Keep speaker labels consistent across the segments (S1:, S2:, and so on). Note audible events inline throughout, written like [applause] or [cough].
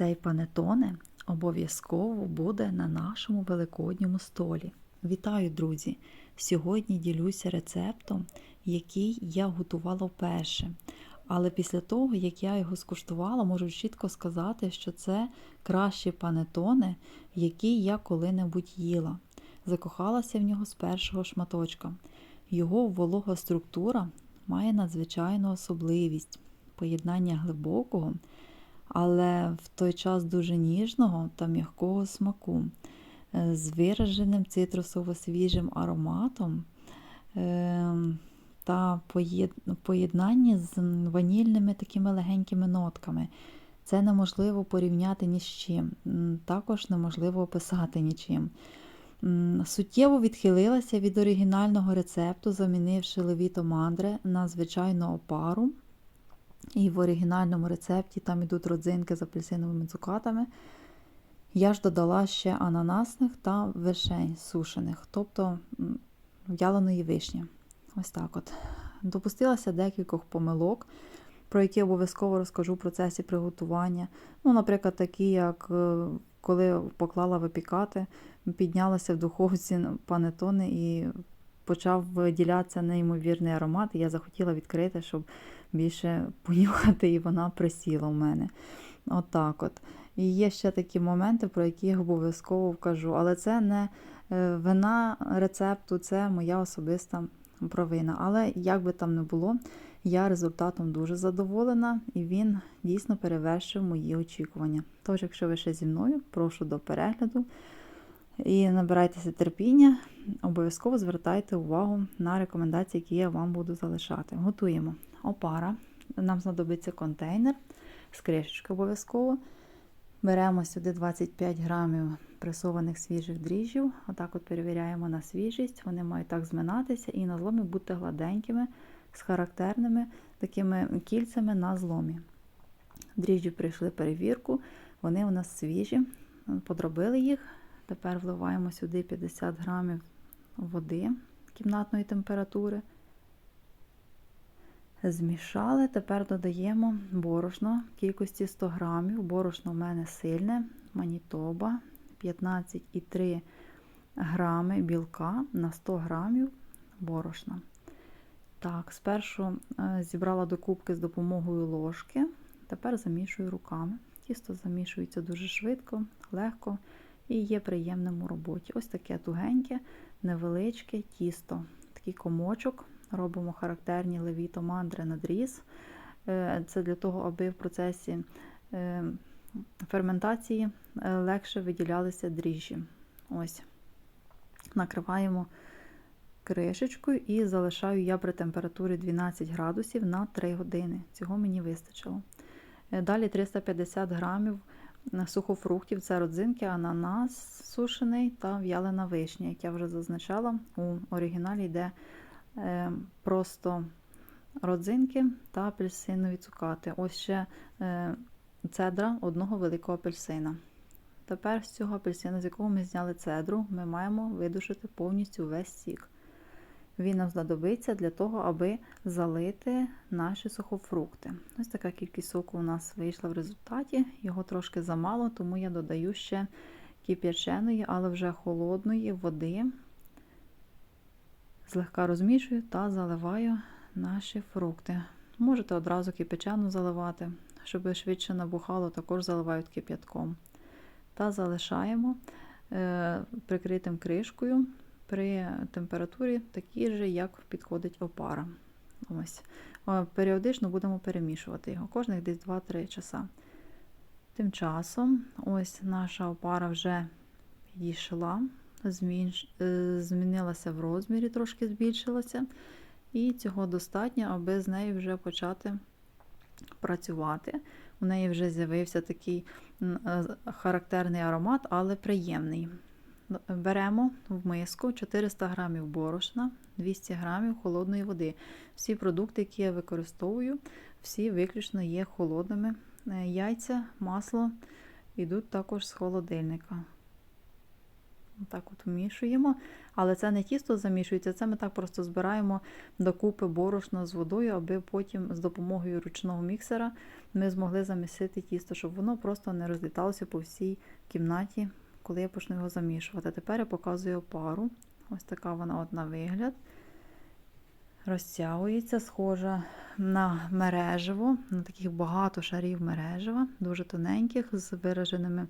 S1: Цей панетоне обов'язково буде на нашому великодньому столі. Вітаю, друзі! Сьогодні ділюся рецептом, який я готувала вперше. Але після того, як я його скуштувала, можу чітко сказати, що це кращі панетоне, які я коли-небудь їла. Закохалася в нього з першого шматочка. Його волога структура має надзвичайну особливість поєднання глибокого, але в той час дуже ніжного та м'якого смаку, е, з вираженим цитрусово-свіжим ароматом е, та поєднанні з ванільними такими легенькими нотками. Це неможливо порівняти ні з чим, також неможливо описати нічим. Суттєво відхилилася від оригінального рецепту, замінивши левіто мандре на звичайну опару. І в оригінальному рецепті там йдуть родзинки з апельсиновими цукатами. Я ж додала ще ананасних та вишень сушених, тобто в'яленої вишні. Ось так от. Допустилася декількох помилок, про які обов'язково розкажу в процесі приготування. Ну, Наприклад, такі, як е, коли поклала випікати, піднялася в духовці панетони і почав виділятися неймовірний аромат. І я захотіла відкрити, щоб більше [laughs] понюхати, і вона присіла в мене. Отак от. І є ще такі моменти, про які я обов'язково вкажу. Але це не е, вина рецепту, це моя особиста провина. Але як би там не було, я результатом дуже задоволена, і він дійсно перевершив мої очікування. Тож, якщо ви ще зі мною, прошу до перегляду. І набирайтеся терпіння, обов'язково звертайте увагу на рекомендації, які я вам буду залишати. Готуємо опара. Нам знадобиться контейнер з кришечки обов'язково. Беремо сюди 25 грамів пресованих свіжих дріжджів. Отак от перевіряємо на свіжість. Вони мають так зминатися і на зломі бути гладенькими, з характерними такими кільцями на зломі. Дріжджі прийшли перевірку, вони у нас свіжі, подробили їх. Тепер вливаємо сюди 50 грамів води кімнатної температури. Змішали, тепер додаємо борошно кількості 100 грамів. Борошно в мене сильне, манітоба 15,3 грами білка на 100 грамів борошна. Так, спершу е, зібрала до кубки з допомогою ложки, тепер замішую руками. Тісто замішується дуже швидко, легко і є приємним у роботі. Ось таке тугеньке, невеличке тісто, такий комочок. Робимо характерні левіто мандри надріз. Е, це для того, аби в процесі е, ферментації е, легше виділялися дріжджі. Ось. Накриваємо кришечкою і залишаю я при температурі 12 градусів на 3 години. Цього мені вистачило. Далі 350 грамів сухофруктів це родзинки, ананас сушений та в'ялена вишня, як я вже зазначала, у оригіналі йде Е, просто родзинки та апельсинові цукати. Ось ще е, цедра одного великого апельсина. Тепер з цього апельсина, з якого ми зняли цедру, ми маємо видушити повністю весь сік. Він нам знадобиться для того, аби залити наші сухофрукти. Ось така кількість соку у нас вийшла в результаті. Його трошки замало, тому я додаю ще кип'яченої, але вже холодної води злегка розмішую та заливаю наші фрукти. Можете одразу кипячану заливати, щоб швидше набухало, також заливають кип'ятком. Та залишаємо е, прикритим кришкою при температурі такій же, як підходить опара. Ось. Періодично будемо перемішувати його, кожних десь 2-3 часа. Тим часом, ось наша опара вже підійшла. Е, змінилася в розмірі, трошки збільшилася. І цього достатньо, аби з нею вже почати працювати. У неї вже з'явився такий е, характерний аромат, але приємний. Беремо в миску 400 г борошна, 200 г холодної води. Всі продукти, які я використовую, всі виключно є холодними. Е, яйця, масло йдуть також з холодильника. Отак от вмішуємо. Але це не тісто замішується, це ми так просто збираємо докупи борошно з водою, аби потім з допомогою ручного міксера ми змогли замісити тісто, щоб воно просто не розліталося по всій кімнаті, коли я почну його замішувати. Тепер я показую опару. Ось така вона от на вигляд. Розтягується, схожа на мережево, на таких багато шарів мережева, дуже тоненьких, з вираженими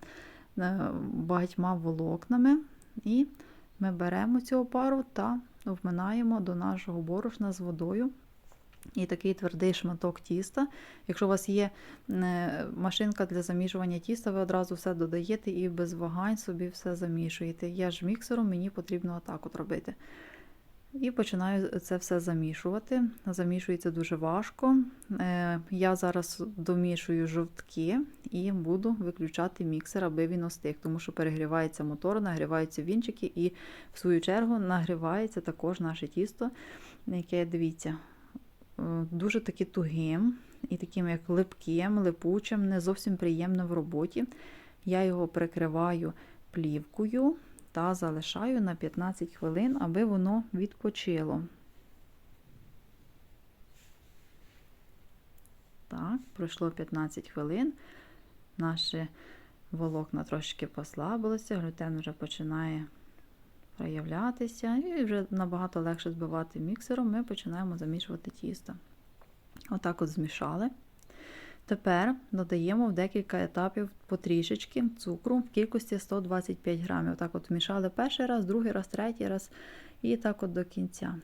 S1: е, багатьма волокнами. І ми беремо цю опару та вминаємо до нашого борошна з водою. І такий твердий шматок тіста. Якщо у вас є е, машинка для замішування тіста, ви одразу все додаєте і без вагань собі все замішуєте. Я ж міксером, мені потрібно отак от робити. І починаю це все замішувати. Замішується дуже важко. Е, я зараз домішую жовтки і буду виключати міксер, аби він остиг, тому що перегрівається мотор, нагріваються вінчики, і, в свою чергу, нагрівається також наше тісто, яке, дивіться, дуже таки тугим і таким як липким, липучим, не зовсім приємним в роботі. Я його прикриваю плівкою та залишаю на 15 хвилин, аби воно відпочило. Так, пройшло 15 хвилин. Наше волокна трошки послабилося, глютен вже починає проявлятися, і вже набагато легше збивати міксером, ми починаємо замішувати тісто. Отак от змішали. Тепер додаємо в декілька етапів потрішечки цукру в кількості 125 грамів. Так от вмішали перший раз, другий раз, третій раз і так от до кінця.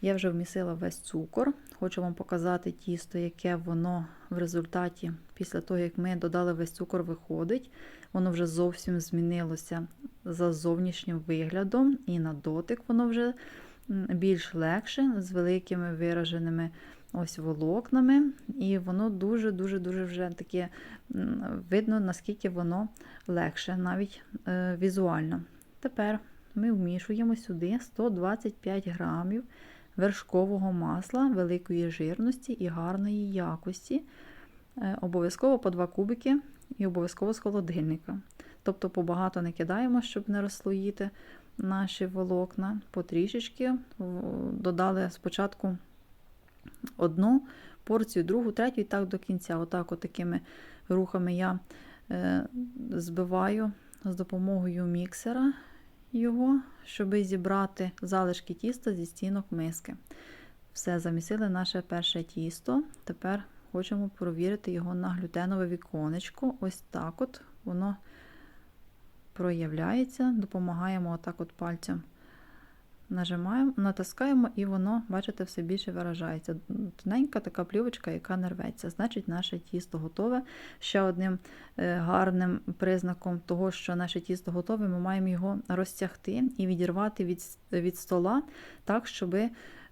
S1: Я вже вмісила весь цукор. Хочу вам показати тісто, яке воно в результаті, після того, як ми додали весь цукор, виходить. Воно вже зовсім змінилося за зовнішнім виглядом, і на дотик воно вже більш легше, з великими вираженими ось волокнами, і воно дуже-дуже-дуже вже таке видно, наскільки воно легше, навіть е, візуально. Тепер ми вмішуємо сюди 125 грамів вершкового масла великої жирності і гарної якості. Е, обов'язково по 2 кубики і обов'язково з холодильника. Тобто, побагато не кидаємо, щоб не розслоїти наші волокна, потрішечки додали спочатку одну порцію, другу, третю і так до кінця. Отак от такими рухами я е, збиваю з допомогою міксера його, щоб зібрати залишки тіста зі стінок миски. Все, замісили наше перше тісто. Тепер хочемо провірити його на глютенове віконечко. Ось так от воно проявляється, допомагаємо отак от пальцем нажимаємо, натискаємо, і воно, бачите, все більше виражається. Тоненька така плівочка, яка не рветься. Значить, наше тісто готове. Ще одним е, гарним признаком того, що наше тісто готове, ми маємо його розтягти і відірвати від від стола, так, щоб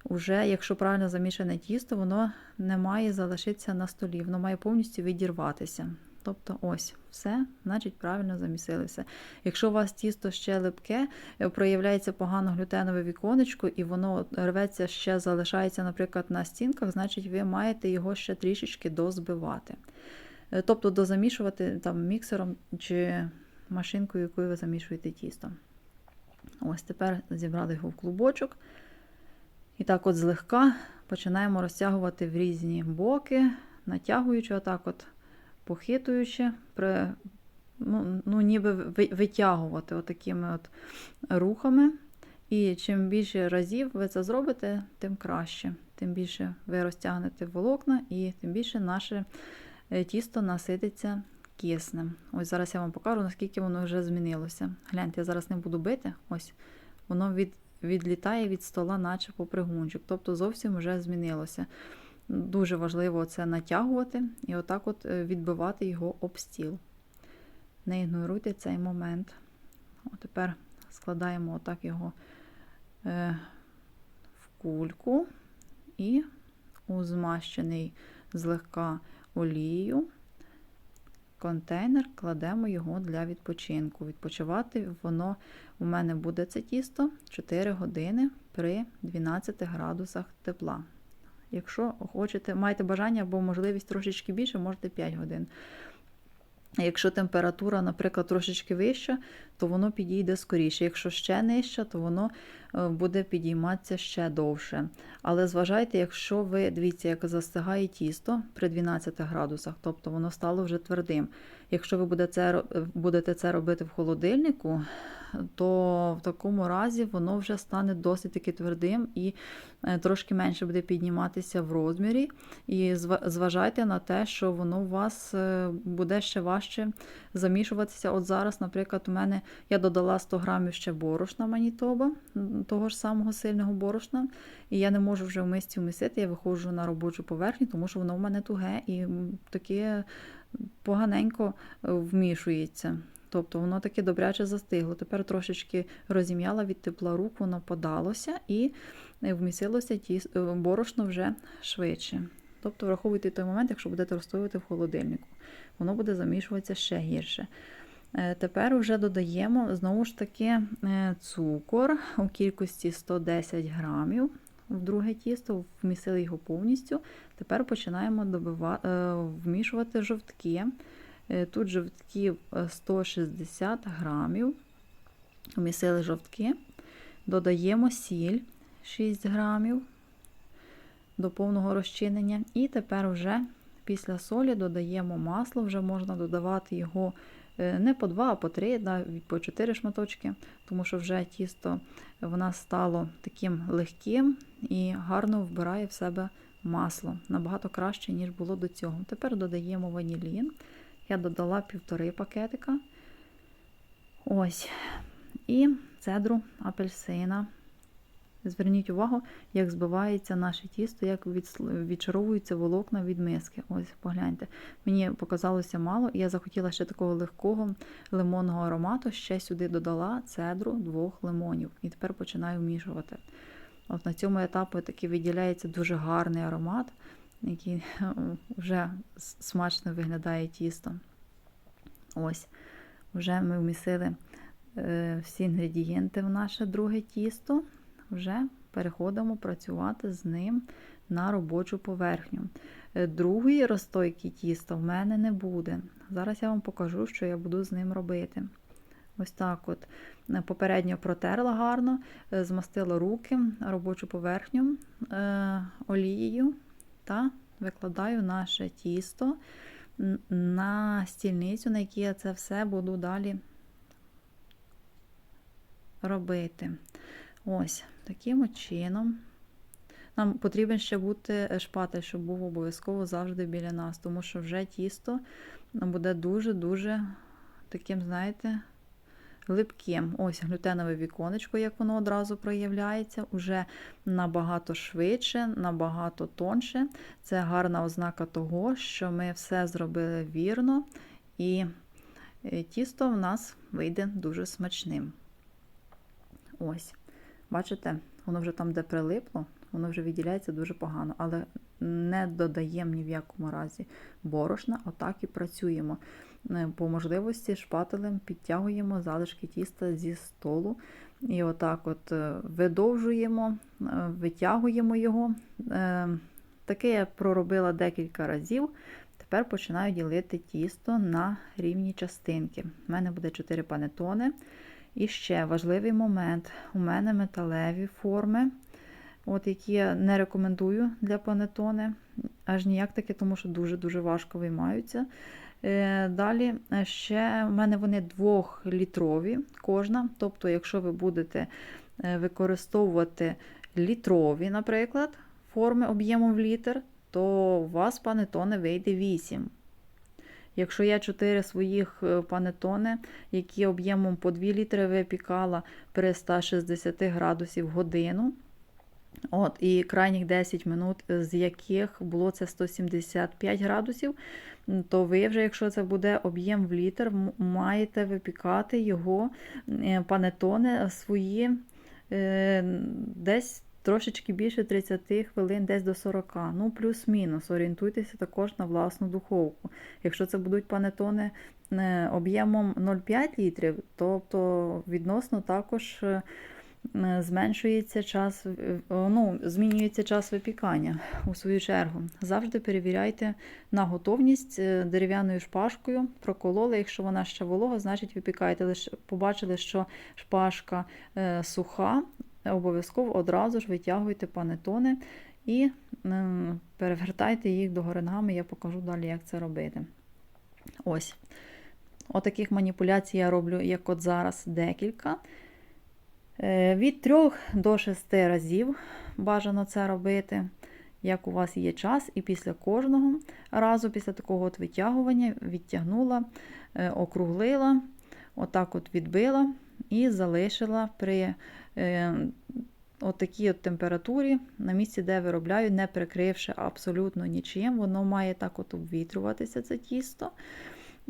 S1: вже, якщо правильно замішане тісто, воно не має залишитися на столі, воно має повністю відірватися. Тобто ось все, значить, правильно замісили все. Якщо у вас тісто ще липке, е, проявляється погано глютенове віконечко, і воно рветься ще залишається, наприклад, на стінках, значить, ви маєте його ще трішечки дозбивати. Е, тобто дозамішувати там міксером чи машинкою, якою ви замішуєте тісто. Ось тепер зібрали його в клубочок. І так, от злегка починаємо розтягувати в різні боки, натягуючи отак от похитуючи, при, ну, ну, ніби витягувати отакими от рухами. І чим більше разів ви це зробите, тим краще. Тим більше ви розтягнете волокна, і тим більше наше е, тісто насититься киснем. Ось зараз я вам покажу, наскільки воно вже змінилося. Гляньте, я зараз не буду бити, ось воно від, відлітає від стола, наче попригунчик. Тобто зовсім вже змінилося. Дуже важливо це натягувати і отак от е, відбивати його об стіл. Не ігноруйте цей момент. От Тепер складаємо отак його е, в кульку і у змащений злегка олією контейнер кладемо його для відпочинку. Відпочивати воно у мене буде це тісто 4 години при 12 градусах тепла. Якщо хочете, маєте бажання або можливість трошечки більше, можете 5 годин. Якщо температура, наприклад, трошечки вища, то воно підійде скоріше. Якщо ще нижча, то воно е, буде підійматися ще довше. Але зважайте, якщо ви дивіться, як застигає тісто при 12 градусах, тобто воно стало вже твердим. Якщо ви будете це, будете це робити в холодильнику, то в такому разі воно вже стане досить таки твердим і е, трошки менше буде підніматися в розмірі. І зважайте на те, що воно у вас е, буде ще важче замішуватися. От зараз, наприклад, у мене я додала 100 грамів ще борошна манітоба, того ж самого сильного борошна, і я не можу вже в мисці вмістити, я виходжу на робочу поверхню, тому що воно в мене туге і таке поганенько е, вмішується. Тобто воно таке добряче застигло. Тепер трошечки розім'яла від тепла рук, воно подалося і вмісилося ті е, борошно вже швидше. Тобто враховуйте той момент, якщо будете розстоювати в холодильнику, воно буде замішуватися ще гірше. Е, тепер вже додаємо знову ж таки е, цукор у кількості 110 грамів в друге тісто, вмісили його повністю. Тепер починаємо добивати, вмішувати жовтки. Е, тут жовтків 160 грамів. Вмісили жовтки, додаємо сіль 6 грамів до повного розчинення. І тепер вже після солі додаємо масло, вже можна додавати його е, не по 2, а по 3, навіть по 4 шматочки, тому що вже тісто в нас стало таким легким і гарно вбирає в себе масло. Набагато краще, ніж було до цього. Тепер додаємо ванілін. Я додала півтори пакетика. Ось. І цедру апельсина. Зверніть увагу, як збивається наше тісто, як відчаровуються волокна від миски. Ось, погляньте. Мені показалося мало, і я захотіла ще такого легкого лимонного аромату. Ще сюди додала цедру двох лимонів. І тепер починаю вмішувати. От На цьому етапі таки виділяється дуже гарний аромат який [laughs] вже смачно виглядає тісто. Ось, вже ми вмісили е, всі інгредієнти в наше друге тісто, вже переходимо працювати з ним на робочу поверхню. Е, другої розстойки тіста в мене не буде. Зараз я вам покажу, що я буду з ним робити. Ось так от. Е, попередньо протерла гарно, змастила руки, робочу поверхню олією та викладаю наше тісто на стільницю, на якій я це все буду далі робити. Ось, таким чином. Нам потрібен ще бути шпатель, щоб був обов'язково завжди біля нас, тому що вже тісто буде дуже-дуже таким, знаєте, липким. Ось глютенове віконечко, як воно одразу проявляється, уже набагато швидше, набагато тонше. Це гарна ознака того, що ми все зробили вірно, і е, тісто в нас вийде дуже смачним. Ось, бачите, воно вже там, де прилипло, воно вже відділяється дуже погано, але не додаємо ні в якому разі борошна, отак і працюємо. Е, по можливості шпателем підтягуємо залишки тіста зі столу. І отак от е, видовжуємо, е, витягуємо його. Таке я проробила декілька разів. Тепер починаю ділити тісто на рівні частинки. У мене буде 4 панетони. І ще важливий момент: у мене металеві форми, от які я не рекомендую для панетони. Аж ніяк таки, тому що дуже-дуже важко виймаються. Е, далі е, ще в мене вони двохлітрові кожна. Тобто, якщо ви будете е, використовувати літрові, наприклад, форми об'ємом в літр, то у вас панетони вийде 8. Якщо я 4 своїх панетони, які об'ємом по 2 літри випікала при 160 градусів годину, От, І крайніх 10 минут, з яких було це 175 градусів, то ви вже, якщо це буде об'єм в літр, маєте випікати його е, панетони свої е, десь трошечки більше 30 хвилин, десь до 40. Ну, плюс-мінус. Орієнтуйтеся також на власну духовку. Якщо це будуть панетони е, об'ємом 0,5 літрів, тобто відносно також е, зменшується час, ну, змінюється час випікання у свою чергу. Завжди перевіряйте на готовність е, дерев'яною шпажкою, прокололи. Якщо вона ще волога, значить випікаєте. Лише побачили, що шпажка суха, обов'язково одразу ж витягуйте панетони і е, перевертайте їх догори ногами. Я покажу далі, як це робити. Ось. Отаких маніпуляцій я роблю, як от зараз, декілька. Е, Від 3 до 6 разів бажано це робити, як у вас є час, і після кожного разу, після такого от витягування, відтягнула, е, округлила, отак от відбила і залишила при е, отакій от температурі на місці, де виробляю, не прикривши абсолютно нічим. Воно має так от обвітрюватися, це тісто.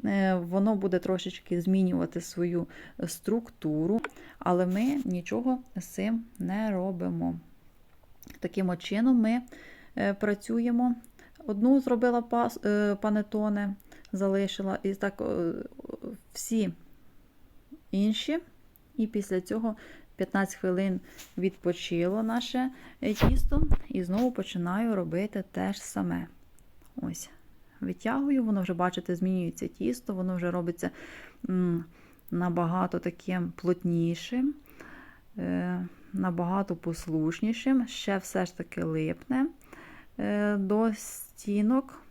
S1: Е, Воно буде трошечки змінювати свою структуру, але ми нічого з цим не робимо. Таким чином ми е, працюємо. Одну зробила е, панетоне, залишила, і так всі інші. І після цього 15 хвилин відпочило наше е, тісто, і знову починаю робити те ж саме. Ось витягую, воно вже, бачите, змінюється тісто, воно вже робиться набагато таким плотнішим, е, набагато послушнішим. Ще все ж таки липне е, до стінок,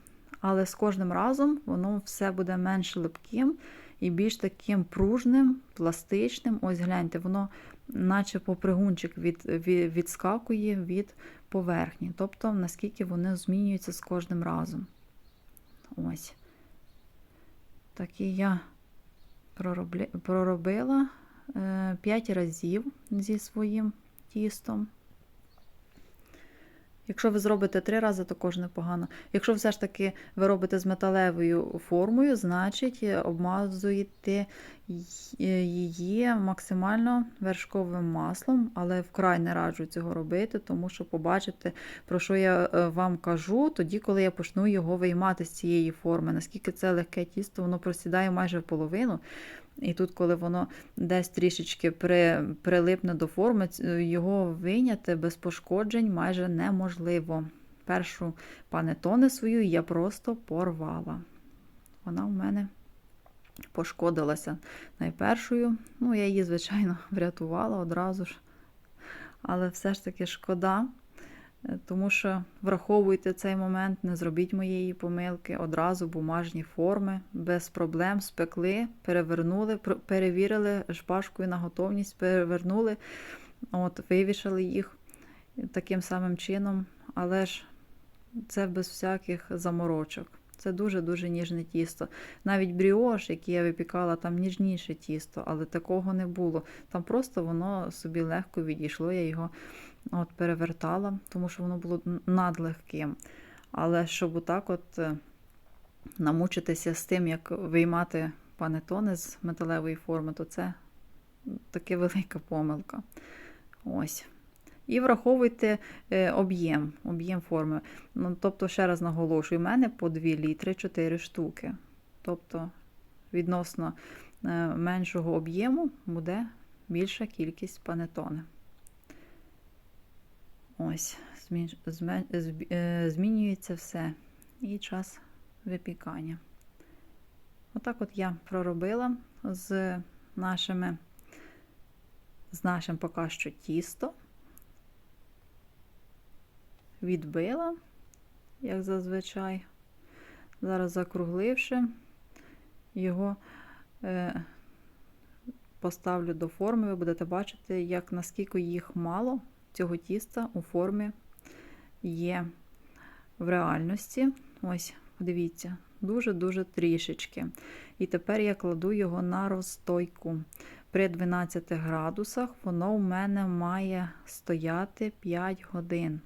S1: але з кожним разом воно все буде менш липким і більш таким пружним, пластичним. Ось гляньте, воно наче попригунчик від, від, відскакує від поверхні. Тобто, наскільки вони змінюються з кожним разом. Ось. Так і я проробила 5 разів зі своїм тістом. Якщо ви зробите 3 рази, також непогано. Якщо все ж таки ви робите з металевою формою, значить обмазуєте її максимально вершковим маслом, але вкрай не раджу цього робити, тому що побачите, про що я вам кажу, тоді, коли я почну його виймати з цієї форми. Наскільки це легке тісто, воно просідає майже в половину. І тут, коли воно десь трішечки при, прилипне до форми, його вийняти без пошкоджень майже неможливо. Першу панетоне свою я просто порвала. Вона в мене пошкодилася найпершою. Ну, я її, звичайно, [laughs] врятувала одразу ж. Але все ж таки шкода. Тому що враховуйте цей момент, не зробіть моєї помилки, одразу бумажні форми, без проблем спекли, перевернули, перевірили шпажкою на готовність, перевернули, от, вивішали їх таким самим чином, але ж це без всяких заморочок. Це дуже-дуже ніжне тісто. Навіть бріош, який я випікала, там ніжніше тісто, але такого не було. Там просто воно собі легко відійшло, я його от перевертала, тому що воно було надлегким. Але щоб отак от е, намучитися з тим, як виймати панетони з металевої форми, то це таки велика помилка. Ось. І враховуйте е, об'єм об'єм форми. Ну, Тобто, ще раз наголошую, у мене по 2 літри 4 штуки. Тобто, відносно е, меншого об'єму буде більша кількість панетони. Ось, змінюється все. І час випікання. Отак от я проробила з нашими, з нашим поки що тісто, відбила, як зазвичай. Зараз закругливши, його е, поставлю до форми, ви будете бачити, як наскільки їх мало цього тіста у формі є в реальності. Ось, дивіться, дуже-дуже трішечки. І тепер я кладу його на розстойку. При 12 градусах воно у мене має стояти 5 годин.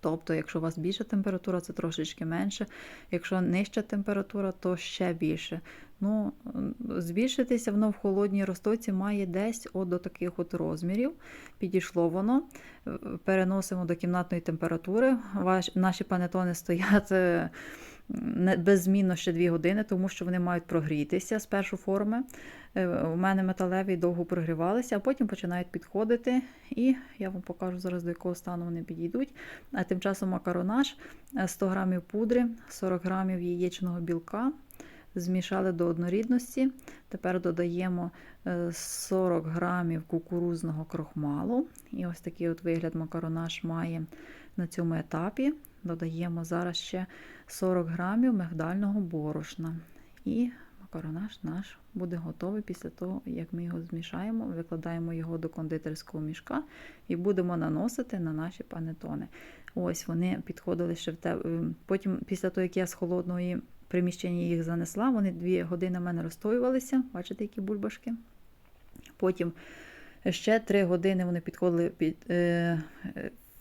S1: Тобто, якщо у вас більша температура, це трошечки менше. Якщо нижча температура, то ще більше. Ну, Збільшитися воно в холодній розтоці має десь от до таких от розмірів. Підійшло воно, переносимо до кімнатної температури. Наші панетони стоять не- беззмінно ще 2 години, тому що вони мають прогрітися з першої форми. Е, У мене металеві довго прогрівалися, а потім починають підходити. І я вам покажу зараз, до якого стану вони підійдуть. А тим часом макаронаж, е, 100 грамів пудри, 40 грамів яєчного білка. Змішали до однорідності. Тепер додаємо е, 40 грамів кукурузного крохмалу. І ось такий от вигляд макаронаж має на цьому етапі. Додаємо зараз ще 40 грамів мигдального борошна. І макаронаж наш буде готовий після того, як ми його змішаємо, викладаємо його до кондитерського мішка і будемо наносити на наші панетони. Ось вони підходили ще в те. е, Потім, після того, як я з холодної приміщення їх занесла, вони дві години в мене розстоювалися. Бачите, які бульбашки. Потім ще три години вони підходили під, е,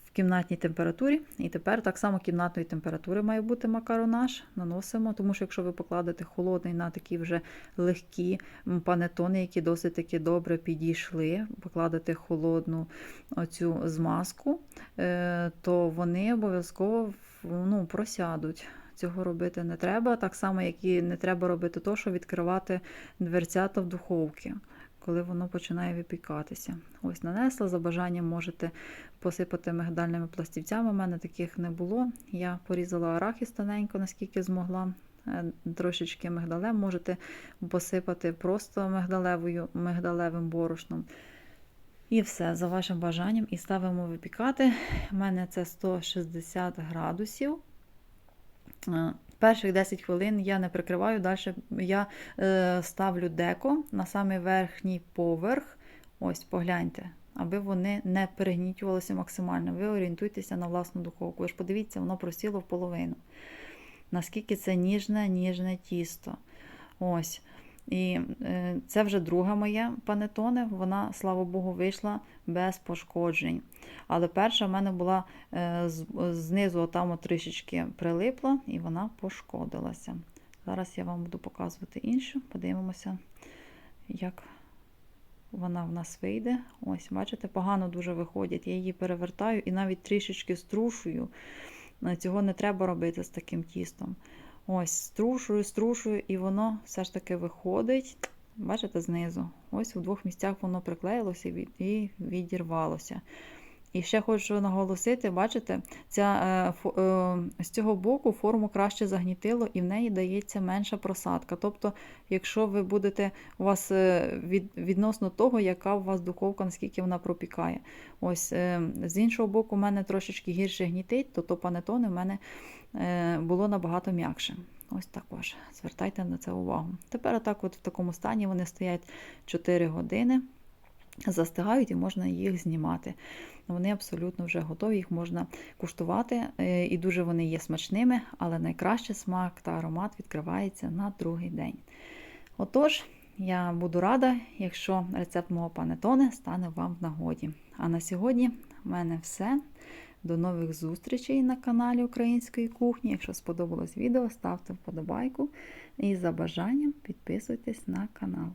S1: в кімнатній температурі. І тепер так само кімнатної температури має бути макаронаж. Наносимо, тому що якщо ви покладете холодний на такі вже легкі панетони, які досить таки добре підійшли, покладете холодну оцю змазку, е, то вони обов'язково ну, просядуть. Цього робити не треба, так само, як і не треба робити то, що відкривати дверцята в духовці, коли воно починає випікатися. Ось нанесла, за бажанням можете посипати мигдальними пластівцями. У мене таких не було. Я порізала арахіс тоненько, наскільки змогла. Е, Трошечки мигдалем можете посипати просто мигдалевою, мигдалевим борошном. І все, за вашим бажанням. І ставимо випікати. У мене це 160 градусів. Е, Перших 10 хвилин я не прикриваю, далі я е, ставлю деко на самий верхній поверх. Ось, погляньте, аби вони не перегнітювалися максимально. Ви орієнтуйтеся на власну духовку. Ви ж подивіться, воно просіло в половину. Наскільки це ніжне, ніжне тісто. Ось. І е, це вже друга моя панетоне. Вона, слава Богу, вийшла без пошкоджень. Але перша в мене була е, знизу там трішечки прилипла і вона пошкодилася. Зараз я вам буду показувати іншу. Подивимося, як вона в нас вийде. Ось, бачите, погано дуже виходять. Я її перевертаю і навіть трішечки струшую. Е, Цього не треба робити з таким тістом. Ось, струшую, струшую, і воно все ж таки виходить. Бачите, знизу. Ось в двох місцях воно приклеїлося і відірвалося. І ще хочу наголосити, бачите, ця, е, е, з цього боку форму краще загнітило і в неї дається менша просадка. Тобто, якщо ви будете у вас е, від, відносно того, яка у вас духовка, наскільки вона пропікає. Ось з іншого боку, у мене трошечки гірше гнітить, то то панетони в мене було набагато м'якше. Ось також. Звертайте на це увагу. Тепер отак от в такому стані вони стоять 4 години, застигають і можна їх знімати. Вони абсолютно вже готові, їх можна куштувати, е, і дуже вони є смачними, але найкраще смак та аромат відкривається на другий день. Отож, я буду рада, якщо рецепт мого панетоне стане вам в нагоді. А на сьогодні в мене все. До нових зустрічей на каналі Української кухні. Якщо сподобалось відео, ставте вподобайку і за бажанням підписуйтесь на канал.